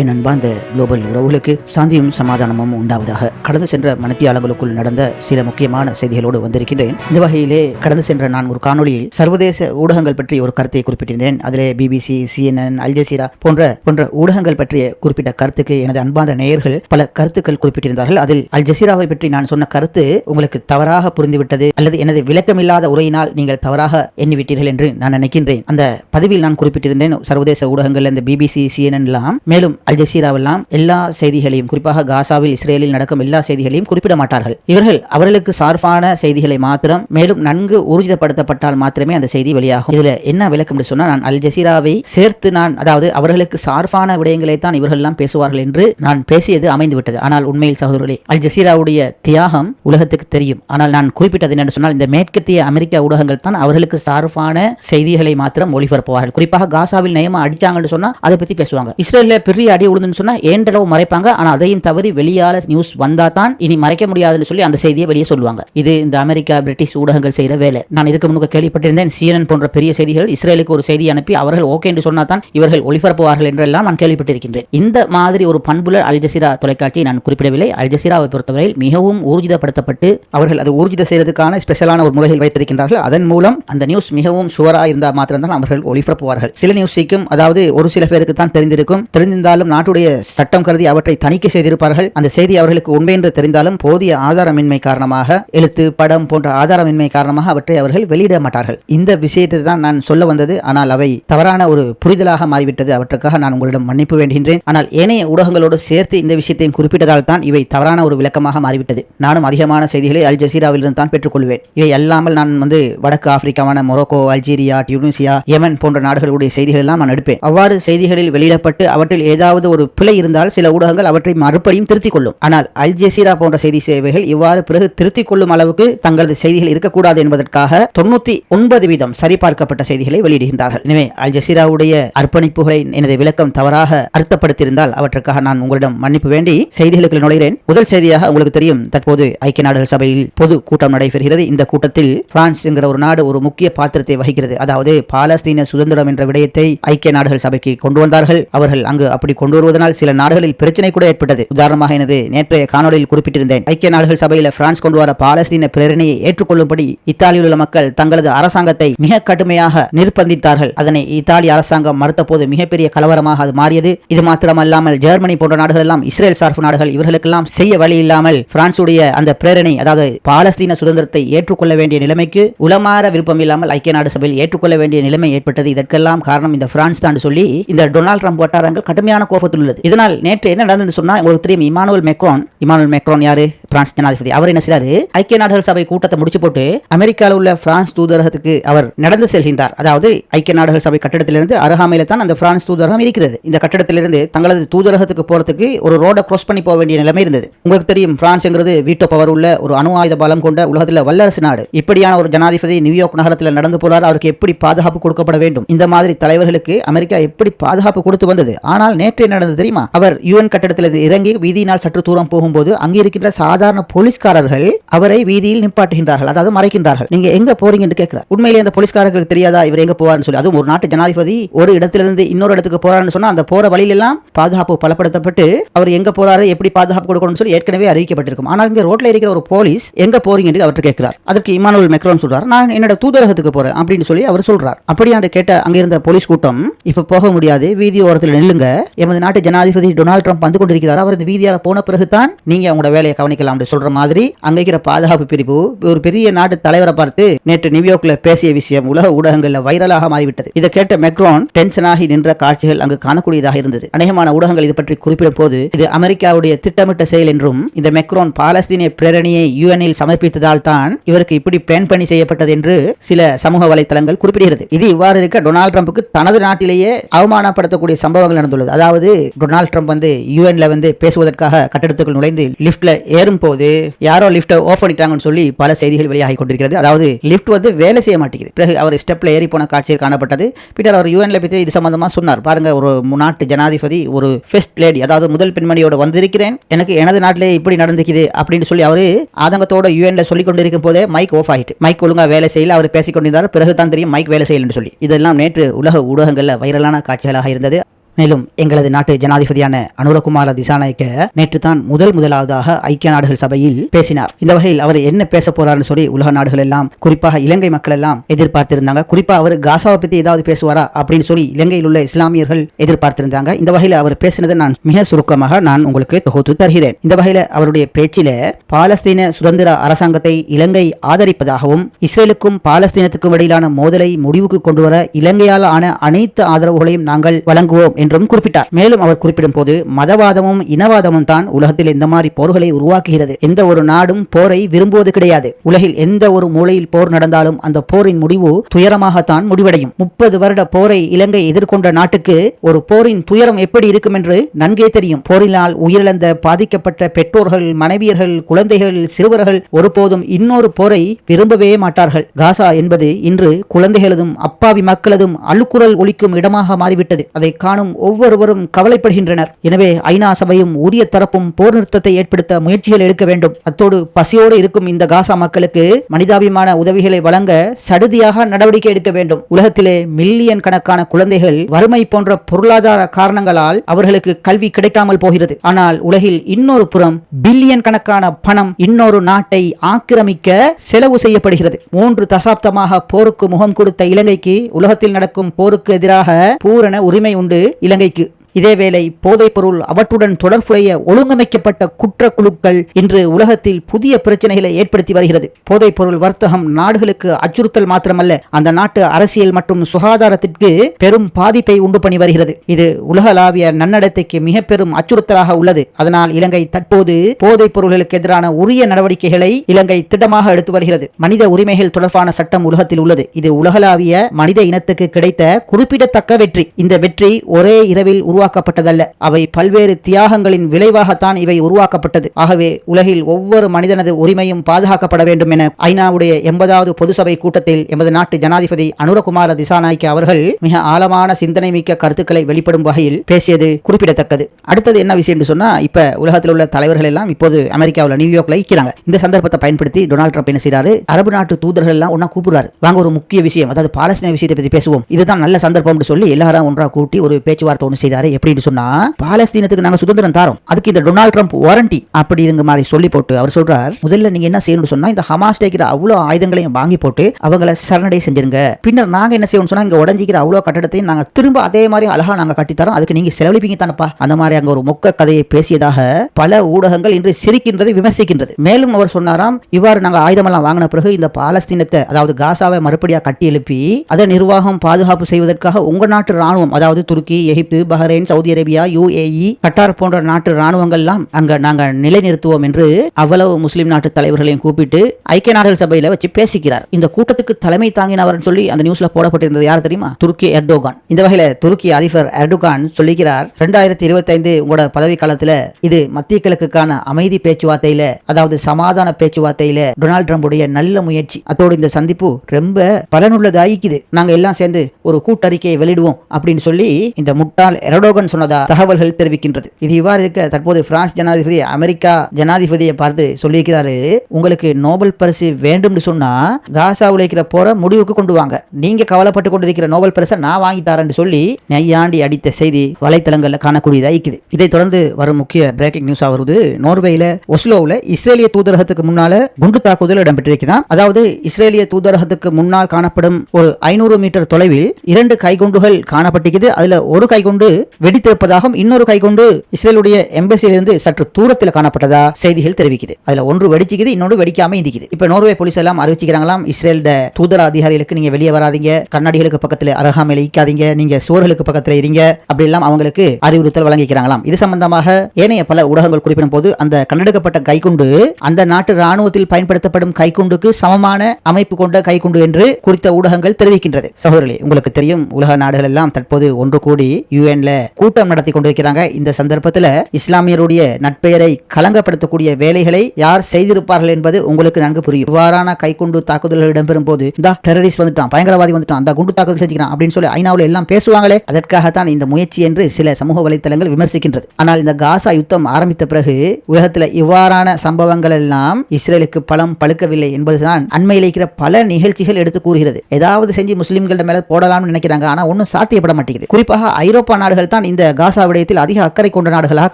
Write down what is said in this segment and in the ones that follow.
என் அன்பார்ந்த குளோபல் உறவுகளுக்கு சாந்தியும் சமாதானமும் உண்டாவதாக. கடந்து சென்ற மனத்தியாளங்களுக்குள் நடந்த சில முக்கியமான செய்திகளோடு வந்திருக்கின்றேன். இந்த வகையிலே கடந்து சென்ற நான் ஒரு காணொளியில் சர்வதேச ஊடகங்கள் பற்றி ஒரு கருத்தை குறிப்பிட்டிருந்தேன். அதிலே பிபிசி சிஎன்என் அல்ஜசீரா போன்ற போன்ற ஊடகங்கள் பற்றிய குறிப்பிட்ட கருத்துக்கு எனது அன்பார்ந்த நேயர்கள் பல கருத்துக்கள் குறிப்பிட்டிருந்தார்கள். அதில் அல்ஜசீராவை பற்றி நான் சொன்ன கருத்து உங்களுக்கு தவறாக புரிந்துவிட்டது அல்லது எனது விளக்கமில்லாத உரையினால் நீங்கள் தவறாக எண்ணிவிட்டீர்கள் என்று நான் நினைக்கின்றேன். அந்த பதிவில் நான் குறிப்பிட்டிருந்தேன். சர்வதேச ஊடகங்கள் இந்த பிபிசி சிஎன்என் எல்லாம் மேலும் அல் ஜசீராவெல்லாம் எல்லா செய்திகளையும் குறிப்பாக காசாவில் இஸ்ரேலில் நடக்கும் எல்லா செய்திகளையும் குறிப்பிட மாட்டார்கள் இவர்கள் அவர்களுக்கு சார்பான செய்திகளை மாத்திரம் மேலும் நன்கு ஊர்ஜிதப்படுத்தப்பட்டால் மாத்திரமே அந்த செய்தி வெளியாகும். இதுல என்ன விளக்கம் என்று சொன்னால் நான் அல் ஜசீராவை சேர்த்து நான் அதாவது அவர்களுக்கு சார்பான விடயங்களை தான் இவர்கள் எல்லாம் பேசுவார்கள் என்று நான் பேசியது அமைந்து விட்டது ஆனால் உண்மையில் சகோதரர்களே அல் ஜசீராவுடைய தியாகம் உலகத்துக்கு தெரியும். ஆனால் நான் குறிப்பிட்டது என்னென்னு சொன்னால் இந்த மேற்கத்திய அமெரிக்க ஊடகங்கள் தான் அவர்களுக்கு சார்பான செய்திகளை மாத்திரம் ஒளிபரப்புவார்கள். குறிப்பாக காசாவில் நயமா அடிச்சாங்கன்னு சொன்னா அதை பத்தி பேசுவாங்க. இஸ்ரேலில் பெரிய அடி உழுதுன்னு சொன்னா ஏண்டளவு மறைப்பாங்க. ஆனா அதையும் தவறி வெளியால நியூஸ் வந்தா தான் இனி மறைக்க முடியாதுன்னு சொல்லி அந்த செய்தியை வெளியே சொல்லுவாங்க. இது இந்த அமெரிக்கா பிரிட்டிஷ் ஊடகங்கள் செய்யற வேலை. நான் இதுக்கு முன்னுக்கு கேள்விப்பட்டிருந்தேன். சிஎன்என் போன்ற பெரிய செய்திகள் இஸ்ரேலுக்கு ஒரு செய்தி அனுப்பி அவர்கள் ஓகே என்று சொன்னா தான் இவர்கள் ஒளிபரப்புவார்கள் என்றெல்லாம் நான் கேள்விப்பட்டிருக்கின்றேன். இந்த மாதிரி ஒரு பண்புல அல்ஜசீரா தொலைக்காட்சியை நான் குறிப்பிடவில்லை. அல்ஜசீராவை பொறுத்தவரை பொறுத்தவரையில் மிகவும் ஊர்ஜிதப்படுத்தப்பட்டு அவர்கள் அது ஊர்ஜித செய்யறதுக்கான ஸ்பெஷலான ஒரு முறையில் வைத்திருக்கின்றார்கள். அதன் மூலம் அந்த நியூஸ் மிகவும் சுவரா இருந்தால் மாத்திரம்தான் அவர்கள் ஒளிபரப்புவார்கள். சில நியூஸைக்கும் அதாவது ஒரு சில பேருக்கு தான் தெரிந்திருக்கும். தெரிந்திருந்தாலும் நாட்டுடைய சட்டம் கருதி அவற்றை தணிக்கை செய்திருப்பார்கள். அந்த செய்தி அவர்களுக்கு உண்மை என்று தெரிந்தாலும் போதிய ஆதாரமின்மை காரணமாக எழுத்து படம் போன்ற ஆதாரமின்மை காரணமாக அவற்றை அவர்கள் வெளியிட மாட்டார்கள். இந்த விஷயத்தை தான் நான் சொல்ல வந்தது. ஆனால் அவை தவறான ஒரு புரிதலாக மாறிவிட்டது. அவற்றுக்காக நான் உங்களிடம் மன்னிப்பு வேண்டுகின்றேன். ஆனால் ஏனைய ஊடகங்களோடு சேர்த்து இந்த விஷயத்தையும் குறிப்பிட்டதால் தான் இவை தவறான ஒரு விளக்கமாக மாறிவிட்டது. நானும் அதிகமான செய்திகளை அல் ஜசீராவிலிருந்து தான் பெற்றுக்கொள்வேன். இவை அல்லாமல் நான் வந்து வடக்கு ஆப்பிரிக்காவான மொரோக்கோ அல்ஜீரியா டியூனிசியா யமன் போன்ற நாடுகளுடைய செய்திகள் எல்லாம் நான் எடுப்பேன். அவ்வாறு செய்திகளில் வெளியிடப்பட்டு அவற்றில் ஏதாவது ஒரு பிழை இருந்தால் சில ஊடகங்கள் அவற்றை மறுபடியும் திருத்திக் கொள்ளும் ஆனால் அல் ஜசீரா போன்ற செய்தி சேவைகள் இவ்வாறு பிறகு திருத்திக் கொள்ளும் அளவுக்கு தங்களது செய்திகள் இருக்கக்கூடாது என்பதற்காக தொண்ணூத்தி ஒன்பது வீதம் சரிபார்க்கப்பட்ட செய்திகளை வெளியிடுகின்றார்கள். எனவே அல் ஜசீராவுடைய அர்ப்பணிப்புகளை எனது விளக்கம் தவறாக அர்த்தப்படுத்தியிருந்தால் அவற்றுக்காக நான் உங்களிடம் மன்னிப்பு வேண்டி செய்திகளுக்கு நுழைகிறேன். முதல் செய்தியாக உங்களுக்கு தெரியும் தற்போது ஐக்கிய நாடுகள் சபையில் பொது கூட்டம் நடைபெறுகிறது. இந்த கூட்டத்தில் பிரான்ஸ் என்கிற ஒரு நாடு ஒரு முக்கிய பாத்திரத்தை வகிக்கிறது. அதாவது பாலஸ்தீன சுதந்திரம் என்ற விடயத்தை ஐக்கிய நாடுகள் சபைக்கு கொண்டு வந்தார்கள். அவர்கள் அங்கு அப்படி கொண்டு வருவதனால் சில நாடுகளில் பிரச்சனை கூட ஏற்பட்டது. உதாரணமாக எனது நேற்றைய காணொலியில் குறிப்பிட்டிருந்தேன். ஐக்கிய நாடுகள் சபையில் பிரான்ஸ் கொண்டு வர பாலஸ்தீன பிரேரணையை ஏற்றுக்கொள்ளும்படி இத்தாலியில் உள்ள மக்கள் தங்களது அரசாங்கத்தை மிக கடுமையாக நிர்பந்தித்தார்கள். அதனை இத்தாலி அரசாங்கம் மறுத்த போது மிகப்பெரிய கலவரமாக அது மாறியது. இது மாத்திரமல்லாமல் ஜெர்மனி போன்ற நாடுகள் எல்லாம் இஸ்ரேல் சார்பு நாடுகள் இவர்களுக்கெல்லாம் செய்ய வழி இல்லாமல் பிரான்சுடைய அந்த பிரேரணை அதாவது பாலஸ்தீன சுதந்திரத்தை ஏற்றுக்கொள்ள வேண்டிய நிலைமைக்கு உளமாற விருப்பம் இல்லாமல் ஐக்கிய நாடு சபையில் ஏற்றுக்கொள்ள வேண்டிய நிலைமை ஏற்பட்டது. இதற்கெல்லாம் காரணம் இந்த பிரான்ஸ் தான் சொல்லி இந்த டொனால்ட் ட்ரம்ப் வட்டாரங்கள் கடுமையான கோபத்தில் உள்ளது. இதனால் நேற்று என்ன நடந்ததுன்னு சொன்னா உங்களுக்கு தெரியும் இமானுவல் மெக்ரோன் இமானுவல் மெக்ரோன் யாரு? பிரான்ஸ் ஜனாதிபதி. அவர் என்ன செய்றாரு? ஐக்கிய நாடுகள் சபை கூட்டத்தை முடிச்சு போட்டு அமெரிக்காவில் உள்ள பிரான்ஸ் தூதரகத்துக்கு அவர் நடந்து செல்கின்றார். அதாவது ஐக்கிய நாடுகள் சபை கட்டடத்திலிருந்து அருகாமையில தான் அந்த பிரான்ஸ் தூதரகம் இருக்கிறது. இந்த கட்டடத்திலிருந்து தங்களது தூதரகத்துக்கு போறதுக்கு ஒரு ரோடை கிராஸ் பண்ணி போக வேண்டிய நிலைமை இருந்தது. உங்களுக்கு தெரியும் பிரான்ஸ்ங்கிறது வீட்டோ பவர் உள்ள ஒரு அணு ஆயுத பலம் கொண்ட உலகத்தில் வல்லரசு நாடு. இப்படியான ஒரு ஜனாதிபதி நியூயார்க் நகரத்தில் நடந்து போறார் அவருக்கு எப்படி பாதுகாப்பு கொடுக்கப்பட வேண்டும்? இந்த மாதிரி தலைவர்களுக்கு அமெரிக்கா எப்படி பாதுகாப்பு கொடுத்து வந்தது? ஆனால் நேற்று நேற்று நடந்தது தெரியுமா? அவர் யூஎன் கட்டடத்தில் இறங்கி வீதியினால் சற்று தூரம் போகும்போது அங்கே இருக்கின்ற சாதாரண போலீஸ்காரர்கள் அவரை வீதியில் நிப்பாட்டுகின்றார்கள் அதாவது மறைக்கின்றார்கள். நீங்க எங்க போறீங்க என்று கேட்கிறார். உண்மையிலே அந்த போலீஸ்காரர்களுக்கு தெரியாதா இவர் எங்க போவார்னு சொல்லி. அதுவும் ஒரு நாட்டு ஜனாதிபதி ஒரு இடத்திலிருந்து இன்னொரு இடத்துக்கு போறாருன்னு சொன்னா அந்த போற வழியிலெல்லாம் பாதுகாப்பு பலப்படுத்தப்பட்டு அவர் எங்க போறாரு எப்படி பாதுகாப்பு கொடுக்கணும்னு சொல்லி ஏற்கனவே அறிவிக்கப்பட்டிருக்கும். ஆனால் இங்க ரோட்ல இருக்கிற ஒரு போலீஸ் எங்க போறீங்க என்று அவர்கிட்ட கேட்கிறார். அதற்கு இமானுவல் மெக்ரோன் சொல்றார். நான் என்னோட தூதரகத்துக்கு போறேன் அப்படின்னு சொல்லி அவர் சொல்றார். அப்படியாண்டு கேட்ட அங்க இருந்த போலீஸ் கூட்டம் இப்ப போக முடியாது வீதி ஓரத்தில் நெல்லுங்க எமது நாட்டு ஜனாதிபதி டொனால்ட் ட்ரம்ப் வந்து கொண்டிருக்கிறார். அவர் இந்த வீதியால போன பிறகுதான் நீங்க உங்களோட வேலையை கவனிக்கலாம் சொல்ற மாதிரி அங்க இருக்கிற பாதுகாப்பு பிரிவு ஒரு பெரிய நாட்டு தலைவரை பார்த்து நேற்று நியூயார்க்ல பேசிய விஷயம் உலக ஊடகங்கள்ல வைரலாக மாறிவிட்டது. இதை கேட்ட மெக்ரோன் டென்ஷனாகி நின்ற காட்சிகள் அங்கு காணக்கூடியதாக இருந்தது. அநேகமான ஊடகங்கள் இது பற்றி குறிப்பிடும் போது இது அமெரிக்காவுடைய திட்டமிட்ட செயல் என்றும் இந்த மெக்ரோன் பாலஸ்தீனிய பிரேரணியை யுஎனில் சமர்ப்பித்ததால் தான் இவருக்கு இப்படி பிளான் பண்ணி செய்யப்பட்டது என்று சில சமூக வலைதளங்கள் குறிப்பிடுகிறது. இது இவ்வாறு இருக்க டொனால்ட் ட்ரம்புக்கு தனது நாட்டிலேயே அவமானப்படுத்தக்கூடிய சம்பவங்கள் நடந்துள்ளது. அதாவது டொனால்ட் ட்ரம்ப் வந்து யூஎன்ல வந்து பேசுவதற்காக கட்டடத்துக்குள் நுழைந்து லிப்ட்ல ஏறும் போது யாரோ லிப்ட ஆஃப் பண்ணிட்டாங்கன்னு சொல்லி பல செய்திகள் வெளியாகி கொண்டிருக்கிறது. அதாவது லிப்ட் வந்து வேலை செய்ய மாட்டேங்குது. பிறகு அவர் ஸ்டெப்ல ஏறி போன காட்சியில் காணப்பட்டது. பின்னர் அவர் யூஎன்ல பற்றி இது சம்பந்தமா சொன்னார். பாருங்க ஒரு நாட்டு ஜனாதிபதி ஒரு ஃபெஸ்ட் லேடி அதாவது முதல் பெண்மணியோட வந்திருக்கிறேன். எனக்கு எனது நாட்டிலே இப்படி நடந்துக்குது அப்படின்னு சொல்லி அவர் ஆதங்கத்தோட யூஎன்ல சொல்லி கொண்டிருக்கும் போதே மைக் ஆஃப் ஆயிட்டு மைக் ஒழுங்கா வேலை செய்யல. அவர் பேசிக் கொண்டிருந்தார். பிறகு தான் தெரியும் மைக் வேலை செய்யலன்னு சொல்லி. இதெல்லாம் நேற்று உலக ஊடகங்களில் வைரலான காட்சிகளாக இருந்தது. மேலும் எங்களது நாட்டு ஜனாதிபதியான அனுரகுமார திசாநாயக்க நேற்று தான் முதல் முதலாவதாக ஐக்கிய நாடுகள் சபையில் பேசினார். இந்த வகையில் அவர் என்ன பேச போறாருன்னு சொல்லி உலக நாடுகள் எல்லாம் குறிப்பாக இலங்கை மக்கள் எல்லாம் எதிர்பார்த்திருந்தாங்க. குறிப்பா அவர் காசாவை பத்தி ஏதாவது பேசுவாரா அப்படின்னு சொல்லி இலங்கையில் உள்ள இஸ்லாமியர்கள் எதிர்பார்த்திருந்தாங்க. இந்த வகையில் அவர் பேசினதை நான் மிக சுருக்கமாக நான் உங்களுக்கு தொகுத்து தருகிறேன். இந்த வகையில் அவருடைய பேச்சில பாலஸ்தீன சுதந்திர அரசாங்கத்தை இலங்கை ஆதரிப்பதாகவும் இஸ்ரேலுக்கும் பாலஸ்தீனத்துக்கும் இடையிலான மோதலை முடிவுக்கு கொண்டுவர இலங்கையால் ஆன அனைத்து ஆதரவுகளையும் நாங்கள் வழங்குவோம் என்றும் குறிப்பிட்டார். மேலும் அவர் குறிப்பிடும் போது மதவாதமும் இனவாதமும் தான் உலகத்தில் இந்த மாதிரி போர்களை உருவாக்குகிறது. எந்த ஒரு நாடும் போரை விரும்புவது கிடையாது. உலகில் எந்த ஒரு மூலையில் போர் நடந்தாலும் அந்த போரின் முடிவு துயரமாகத்தான் முடிவடையும். முப்பது வருட போரை இலங்கை எதிர்கொண்ட நாட்டுக்கு ஒரு போரின் துயரம் எப்படி இருக்கும் என்று நன்கே தெரியும். போரினால் உயிரிழந்த பாதிக்கப்பட்ட பெற்றோர்கள் மனைவியர்கள் குழந்தைகள் சிறுவர்கள் ஒருபோதும் இன்னொரு போரை விரும்பவே மாட்டார்கள். காசா என்பது இன்று குழந்தைகளதும் அப்பாவி மக்களதும் அழுக்குரல் ஒழிக்கும் இடமாக மாறிவிட்டது. அதை காணும் ஒவ்வொருவரும் கவலைப்படுகின்றனர். எனவே ஐநா சபையும் உரிய தரப்பும் போர் நிறுத்தத்தை ஏற்படுத்த முயற்சிகள் எடுக்க வேண்டும். அத்தோடு பசியோடு இருக்கும் இந்த காசா மக்களுக்கு மனிதாபிமான உதவிகளை வழங்க சடுதியாக நடவடிக்கை எடுக்க வேண்டும். உலகத்திலே மில்லியன் கணக்கான குழந்தைகள் வறுமை போன்ற பொருளாதார காரணங்களால் அவர்களுக்கு கல்வி கிடைக்காமல் போகிறது. ஆனால் உலகில் இன்னொரு புறம் பில்லியன் கணக்கான பணம் இன்னொரு நாட்டை ஆக்கிரமிக்க செலவு செய்யப்படுகிறது. மூன்று தசாப்தமாக போருக்கு முகம் கொடுத்த இலங்கைக்கு உலகத்தில் நடக்கும் போருக்கு எதிராக பூரண உரிமை உண்டு. இலங்கைக்கு. இதேவேளை போதைப்பொருள் அவற்றுடன் தொடர்புடைய ஒழுங்கமைக்கப்பட்ட குற்ற குழுக்கள் இன்று உலகத்தில் புதிய பிரச்சனைகளை ஏற்படுத்தி வருகிறது. போதைப்பொருள் வர்த்தகம் நாடுகளுக்கு அச்சுறுத்தல் மாத்திரமல்ல அந்த நாட்டு அரசியல் மற்றும் சுகாதாரத்திற்கு பெரும் பாதிப்பை உண்டு பண்ணி வருகிறது. இது உலகளாவிய நன்னடத்தைக்கு மிக பெரும் அச்சுறுத்தலாக உள்ளது. அதனால் இலங்கை தற்போது போதைப் பொருள்களுக்கு எதிரான உரிய நடவடிக்கைகளை இலங்கை திட்டமாக எடுத்து வருகிறது. மனித உரிமைகள் தொடர்பான சட்டம் உலகத்தில் உள்ளது. இது உலகளாவிய மனித இனத்துக்கு கிடைத்த குறிப்பிடத்தக்க வெற்றி. இந்த வெற்றி ஒரே இரவில் உருவாக்கப்பட்டதல்ல. அவை பல்வேறு தியாகங்களின் விளைவாகத்தான் இவை உருவாக்கப்பட்டது. ஆகவே உலகில் ஒவ்வொரு மனிதனது உரிமையும் பாதுகாக்கப்பட வேண்டும் என ஐநாவுடைய எண்பதாவது பொதுசபை கூட்டத்தில் எமது நாட்டு ஜனாதிபதி அனுரகுமார திசாநாய்க்கு அவர்கள் மிக ஆழமான சிந்தனை மிக்க கருத்துக்களை வெளிப்படும் வகையில் பேசியது குறிப்பிடத்தக்கது. அடுத்தது என்ன விஷயம் சொன்னா இப்ப உலகத்தில் உள்ள தலைவர்கள் எல்லாம் இப்போது அமெரிக்காவில் நியூயார்க்ல இருக்கிறாங்க. இந்த சந்தர்ப்பத்தை பயன்படுத்தி டொனால்ட் ட்ரம்ப் என்ன செய்யறாரு அரபு நாட்டு தூதர்கள் எல்லாம் ஒன்னா கூப்பிடுறாரு. வாங்க ஒரு முக்கிய விஷயம் அதாவது பாலஸ்தீன விஷயத்தை பத்தி பேசுவோம். இதுதான் நல்ல சந்தர்ப்பம்னு சொல்லி எல்லாரும் ஒன்றா கூட்டி ஒரு பேச்சுவார்த்தை ஒன்று செய்தாரு. எப்படின்னு சொன்னா பாலஸ்தீனத்துக்கு நாங்க சுதந்திரம் தாரோம். அதுக்கு இந்த டொனால்ட் ட்ரம்ப் வாரண்டி அப்படிங்கிற மாதிரி சொல்லி போட்டு அவர் சொல்றார் முதல்ல நீங்க என்ன செய்யணும்னு சொன்னா இந்த ஹமாஸ் டேக்கிற அவ்வளவு ஆயுதங்களையும் வாங்கி போட்டு அவங்கள சரணடை செஞ்சிருங்க. பின்னர் நாங்க என்ன செய்யணும் சொன்னா இங்க உடஞ்சிக்கிற அவ்வளவு கட்டடத்தையும் நாங்க திரும்ப அதே மாதிரி அழகா நாங்க கட்டித்தரோம் அதுக்கு நீங்க செலவழிப்பீங்க தானப்பா? அந்த மாதிரி அங்க ஒரு மொக்க கதையை பேசியதாக பல ஊடகங்கள் இன்று சிரிக்கின்றது விமர்சிக்கின்றது. மேலும் அவர் சொன்னாராம் இவ்வாறு நாங்க ஆயுதமெல்லாம் வாங்கின பிறகு இந்த பாலஸ்தீனத்தை அதாவது காசாவை மறுபடியாக கட்டி எழுப்பி அதை நிர்வாகம் பாதுகாப்பு செய்வதற்காக உங்க நாட்டு ராணுவம் அதாவது துருக்கி எகிப்து Bahrain Bahrain Saudi Arabia UAE Qatar போன்ற நாட்டு ராணுவங்கள்லாம் அங்க நாங்க நிலைநிறுத்துவோம் என்று அவ்வளவு முஸ்லிம் நாட்டு தலைவர்களையும் கூப்பிட்டு ஐக்கிய நாடுகள் சபையில வச்சு பேசிக்கிறார். இந்த கூட்டத்துக்கு தலைமை தாங்கினவர் சொல்லி அந்த நியூஸ்ல போடப்பட்டிருந்தது யார் தெரியுமா? துருக்கி எர்டோகான். இந்த வகையில துருக்கி அதிபர் எர்டோகான் சொல்லிக்கிறார் ரெண்டாயிரத்தி இருபத்தி ஐந்து உங்களோட பதவி காலத்துல இது மத்திய கிழக்குக்கான அமைதி பேச்சுவார்த்தையில அதாவது சமாதான பேச்சுவார்த்தையில டொனால்டு ட்ரம்புடைய நல்ல முயற்சி அதோடு இந்த சந்திப்பு ரொம்ப பலனுள்ளதாயிக்குது. நாங்க எல்லாம் சேர்ந்து ஒரு கூட்டறிக்கையை வெளியிடுவோம் அப்படின்னு சொல்லி இந்த முட்டாள் எரடோகன் சொன்னதா தகவல்கள் தெரிவிக்கின்றது. இது இவ்வாறு இருக்க தற்போது பிரான்ஸ் ஜனாதிபதி அமெரிக்கா ஜனாதிபதியை பார்த்து சொல்லியிருக்கிறாரு உங்களுக்கு நோபல் பரிசு வேண்டும் சொன்னா காசா உழைக்கிற போற முடிவுக்கு கொண்டு வாங்க. நீங்க கவலைப்பட்டு கொண்டிருக்கிற நோபல் பரிசை நான் வாங்கி தரேன்னு சொல்லி நெய்யாண்டி அடித்த செய்தி வலைத்தளங்களில் காணக்கூடியதா இருக்குது. இதை தொடர்ந்து வரும் முக்கிய பிரேக்கிங் நியூஸ் வருது. நோர்வேயில ஒஸ்லோவில் இஸ்ரேலிய தூதரகத்துக்கு முன்னால குண்டு தாக்குதல் இடம்பெற்றிருக்கிறான் அதாவது இஸ்ரேலிய தூதரகத்துக்கு முன்னால் காணப்படும் ஒரு ஐநூறு மீட்டர் தொலைவில் இரண்டு கைகுண்டுகள் காணப்பட்டிருக்குது. அதுல ஒரு கைகுண்டு வெடித்திருப்பதாகவும் இன்னொரு கைகுண்டு இஸ்ரேலுடைய எம்பசியிலிருந்து சற்று தூரத்தில் காணப்பட்டதா செய்திகள் தெரிவிக்குது. அதுல ஒன்று வெடிச்சுக்குது இன்னொன்று வெடிக்காம இந்திக்குது. இப்ப நோர்வே போலீஸ் எல்லாம் அறிவிச்சுக்கிறாங்களாம் இஸ்ரேல் தூதர அதிகாரிகளுக்கு நீங்க வெளியே வராதீங்க கண்ணாடிகளுக்கு பக்கத்துல அருகாமையில் ஈக்காதீங்க நீங்க சுவர்களுக்கு பக்கத்துல இருங்க அப்படி எல்லாம் அவங்களுக்கு அறிவுறுத்தல் வழங்கிக்கிறாங்களாம். இது சம்பந்தமாக ஏனைய பல ஊடகங்கள் குறிப்பிடும் போது அந்த கண்டெடுக்கப்பட்ட கைக்குண்டு அந்த நாட்டு ராணுவத்தில் பயன்படுத்தப்படும் கைக்குண்டுக்கு சமமான அமைப்பு கொண்ட கைக்குண்டு என்று குறித்த ஊடகங்கள் தெரிவிக்கின்றது. சகோதரர்களே உங்களுக்கு தெரியும் உலக நாடுகள் எல்லாம் தற்போது ஒன்று கூடி யூஎன்ல கூட்டம் நடத்தி கொண்டிருக்கிறாங்க. இந்த சந்தர்ப்பத்தில் இஸ்லாமியருடைய நட்பெயரை களங்கப்படுத்தக்கூடிய வேலைகளை யார் செய்திருப்பார்கள் என்பது உங்களுக்கு நன்கு புரியும். இவ்வாறான கைக்குண்டு தாக்குதல்கள் இடம்பெறும் போது இந்த டெரரிஸ்ட் வந்துட்டான் பயங்கரவாதி வந்துட்டான் அந்த குண்டு தாக்குதல் செஞ்சுக்கிறான் அப்படின்னு சொல்லி ஐநாவில் எல்லாம் பேசுவாங்களே அதற்காகத்தான் இந்த முயற்சி என்று சில சமூக வலைத்தளங்கள் விமர்சிக்கின்றது. ஆனால் இந்த காசா யுத்தம் ஆரம்பித்த பிறகு உலகத்தில் இவ்வாறான சம்பவங்கள் எல்லாம் இஸ்ரேலுக்கு பலம் பழுக்கவில்லை என்பதுதான் அண்மையில் இருக்கிற பல நிகழ்ச்சிகள் எடுத்து கூறுகிறது. ஏதாவது செஞ்சு முஸ்லிம்களிட மேல போடலாம்னு நினைக்கிறாங்க. ஆனால் ஒன்றும் சாத்தியப்பட மாட்டேங்குது. குறிப்பாக ஐரோப்பா நாடுகள் தான் இந்த காசா விடயத்தில் அதிக அக்கறை கொண்ட நாடுகளாக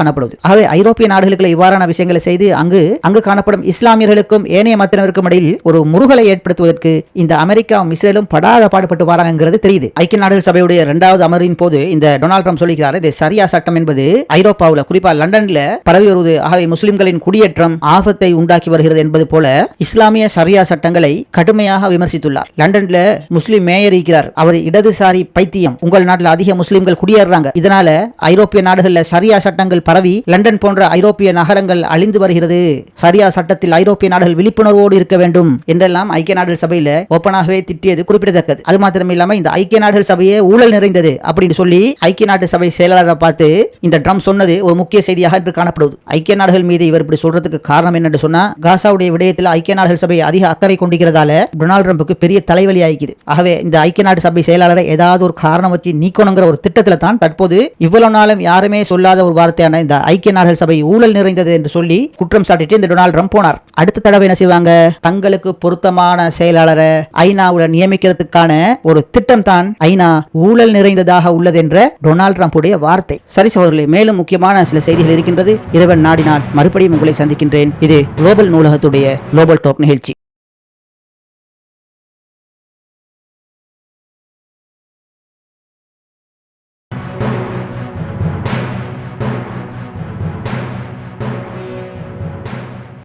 காணப்படுவது. ஆகவே ஐரோப்பிய நாடுகளுக்கு இவ்வாறான விஷயங்களை செய்து அங்கு அங்கு காணப்படும் இஸ்லாமியர்களுக்கும் ஏனைய மத்தினருக்கும் இடையில் ஒரு முருகலை ஏற்படுத்துவதற்கு இந்த அமெரிக்காவும் இஸ்ரேலும் படாத பாடுபட்டு வராங்கிறது தெரியுது. ஐக்கிய நாடுகள் சபையுடைய இரண்டாவது அமர்வின் போது இந்த டொனால்ட் ட்ரம்ப் சொல்லிக்கிறார் இந்த சரியா சட்டம் என்பது ஐரோப்பாவில் குறிப்பா லண்டன்ல பரவி வருவது. ஆகவே முஸ்லிம்களின் குடியேற்றம் ஆபத்தை உண்டாக்கி வருகிறது என்பது போல இஸ்லாமிய சரியா சட்டங்களை கடுமையாக விமர்சித்துள்ளார். லண்டன்ல முஸ்லிம் மேயர் இருக்கிறார். அவர் இடதுசாரி பைத்தியம். உங்கள் நாட்டில் அதிக முஸ்லிம்கள் குடியேறாங்க இதனால ஐரோப்பிய நாடுகளில் சரியா சட்டங்கள் பரவி லண்டன் போன்ற ஐரோப்பிய நகரங்கள் அழிந்து வருகிறது. சரியா சட்டத்தில் ஐரோப்பிய நாடுகள் விழிப்புணர்வோடு இருக்க வேண்டும் என்றெல்லாம் ஐக்கிய நாடுகள் சபையில ஓப்பனாகவே திட்டியது குறிப்பிடத்தக்கது. அது மாத்திரம் இல்லாம இந்த ஐக்கிய நாடுகள் சபையே ஊழல் நிறைந்தது அப்படின்னு சொல்லி ஐக்கிய நாட்டு சபை செயலாளரை பார்த்து இந்த ட்ரம் சொன்னது ஒரு முக்கிய செய்தியாக இன்று காணப்படுவது. ஐக்கிய நாடுகள் மீது இவர் இப்படி சொல்றதுக்கு காரணம் என்னன்னு சொன்னா காசாவுடைய விடயத்தில் ஐக்கிய நாடுகள் சபை அதிக அக்கறை கொண்டிருக்கிறதால டொனால்டு ட்ரம்புக்கு பெரிய தலைவலி ஆயிக்குது ஆகவே இந்த ஐக்கிய நாடு சபை செயலாளரை ஏதாவது ஒரு காரணம் வச்சு நீக்கணுங்கிற ஒரு திட்டத்தில் தான் தற்போது இவ்வளவு நாளும் யாருமே சொல்லாத ஒரு வார்த்தையான இந்த ஐக்கிய நாடுகள் சபை ஊழல் நிறைந்தது என்று சொல்லி குற்றம் சாட்டிட்டு இந்த டொனால்டு ட்ரம்ப் போனார். அடுத்த தடவை என்ன செய்வாங்க? தங்களுக்கு பொருத்தமான செயலாளரை ஐநாவுடன் நியமிக்கிறதுக்கான ஒரு திட்டம் தான் ஐநா ஊழல் நிறைந்ததாக உள்ளது என்ற டொனால்டு ட்ரம்புடைய வார்த்தை. சரி சகோதரர்களே மேலும் முக்கியமான சில செய்திகள் இருக்கின்றது. இறைவன் நாடினால் மறுபடியும் உங்களை சந்திக்கின்றேன். இது குளோபல் நூலகத்துடைய குளோபல் டாக் நிகழ்ச்சி.